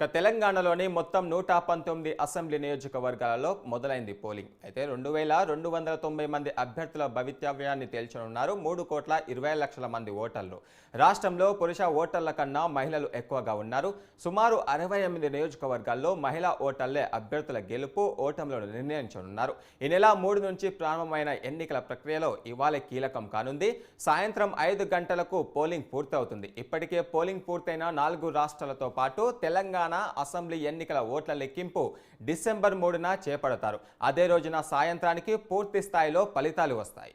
ఇక తెలంగాణలోని మొత్తం నూట పంతొమ్మిది అసెంబ్లీ నియోజకవర్గాలలో మొదలైంది పోలింగ్. అయితే రెండు వేల రెండు వందల తొంభై మంది అభ్యర్థుల భవితవ్యాన్ని తేల్చనున్నారు మూడు కోట్ల ఇరవై లక్షల మంది ఓటర్లు. రాష్ట్రంలో పురుష ఓటర్ల కన్నా మహిళలు ఎక్కువగా ఉన్నారు. సుమారు అరవై ఎనిమిది నియోజకవర్గాల్లో మహిళా ఓటర్లే అభ్యర్థుల గెలుపు ఓటములను నిర్ణయించనున్నారు. ఈ నెల మూడు నుంచి ప్రారంభమైన ఎన్నికల ప్రక్రియలో ఇవాళ కీలకం కానుంది. సాయంత్రం ఐదు గంటలకు పోలింగ్ పూర్తవుతుంది. ఇప్పటికే పోలింగ్ పూర్తయిన నాలుగు రాష్ట్రాలతో పాటు తెలంగాణ అసెంబ్లీ ఎన్నికల ఓట్ల లెక్కింపు డిసెంబర్ మూడున చేపడతారు. అదే రోజున సాయంత్రానికి పూర్తి స్థాయిలో ఫలితాలు వస్తాయి.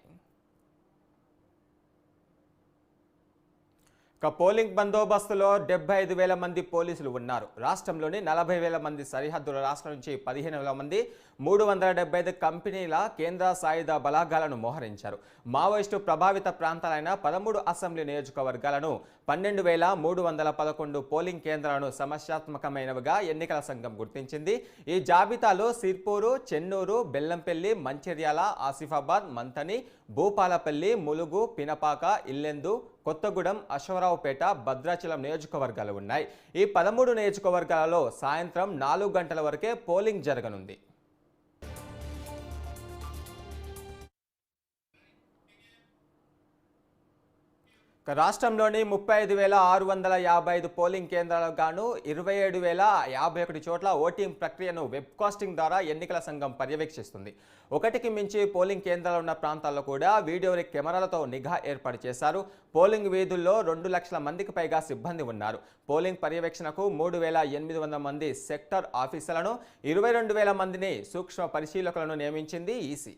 ఇక పోలింగ్ బందోబస్తులో డెబ్బై ఐదు వేల మంది పోలీసులు ఉన్నారు. రాష్ట్రంలోని నలభై వేల మంది సరిహద్దుల రాష్ట్రం నుంచి పదిహేను వేల మంది మూడు వందల డెబ్బై ఐదు కంపెనీల కేంద్ర సాయుధ బలాగాలను మోహరించారు. మావోయిస్టు ప్రభావిత ప్రాంతాలైన పదమూడు అసెంబ్లీ నియోజకవర్గాలను పన్నెండు వేల మూడు వందల పదకొండు పోలింగ్ కేంద్రాలను సమస్యాత్మకమైనవిగా ఎన్నికల సంఘం గుర్తించింది. ఈ జాబితాలో సిర్పూరు చెన్నూరు బెల్లంపల్లి మంచిర్యాల ఆసిఫాబాద్ మంతని భూపాలపల్లి ములుగు పినపాక ఇల్లెందు కొత్తగూడెం అశ్వరావుపేట భద్రాచలం నియోజకవర్గాలు ఉన్నాయి. ఈ పదమూడు నియోజకవర్గాలలో సాయంత్రం నాలుగు గంటల వరకే పోలింగ్ జరగనుంది. రాష్ట్రంలోని ముప్పై ఐదు వేల ఆరు వందల యాభై ఐదు పోలింగ్ కేంద్రాలకు గాను ఇరవై ఏడు వేల యాభై ఒకటి చోట్ల ఓటింగ్ ప్రక్రియను వెబ్కాస్టింగ్ ద్వారా ఎన్నికల సంఘం పర్యవేక్షిస్తుంది. ఒకటికి మించి పోలింగ్ కేంద్రాలు ఉన్న ప్రాంతాల్లో కూడా వీడియో కెమెరాలతో నిఘా ఏర్పాటు చేశారు. పోలింగ్ వీధుల్లో రెండు లక్షల మందికి పైగా సిబ్బంది ఉన్నారు. పోలింగ్ పర్యవేక్షణకు మూడు వేల ఎనిమిది వందల మంది సెక్టర్ ఆఫీసర్లను ఇరవై రెండు వేల మందిని సూక్ష్మ పరిశీలకులను నియమించింది ఈసీ.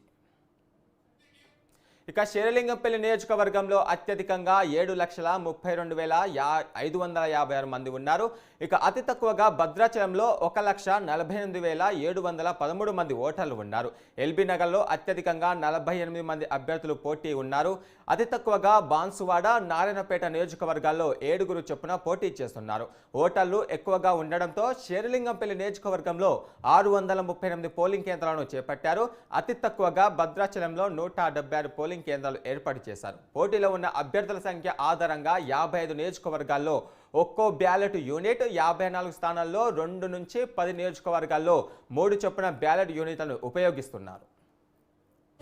ఇక శేరలింగంపల్లి నియోజకవర్గంలో అత్యధికంగా ఏడు లక్షల ముప్పై రెండు వేల యా ఐదు వందల యాభై ఆరు మంది ఉన్నారు. ఇక అతి తక్కువగా భద్రాచలంలో ఒక లక్ష నలభై ఎనిమిది వేల ఏడు వందల పదమూడు మంది ఓటర్లు ఉన్నారు. ఎల్బీ నగర్లో అత్యధికంగా నలభై ఎనిమిది మంది అభ్యర్థులు పోటీ ఉన్నారు. అతి తక్కువగా బాన్సువాడ నారాయణపేట నియోజకవర్గాల్లో ఏడుగురు చొప్పున పోటీ చేస్తున్నారు. ఓటర్లు ఎక్కువగా ఉండడంతో శేరలింగంపల్లి నియోజకవర్గంలో ఆరు వందల ముప్పై ఎనిమిది పోలింగ్ కేంద్రాలను చేపట్టారు. అతి తక్కువగా భద్రాచలంలో నూట డెబ్బై ఆరు పోలింగ్ పోలింగ్ కేంద్రాలు ఏర్పాటు చేశారు. పోటీలో ఉన్న అభ్యర్థుల సంఖ్య ఆధారంగా యాభై ఐదు నియోజకవర్గాల్లో ఒక్కో బ్యాలెట్ యూనిట్ యాభై నాలుగు స్థానాల్లో రెండు నుంచి పది నియోజకవర్గాల్లో మూడు చొప్పున బ్యాలెట్ యూనిట్లను ఉపయోగిస్తున్నారు.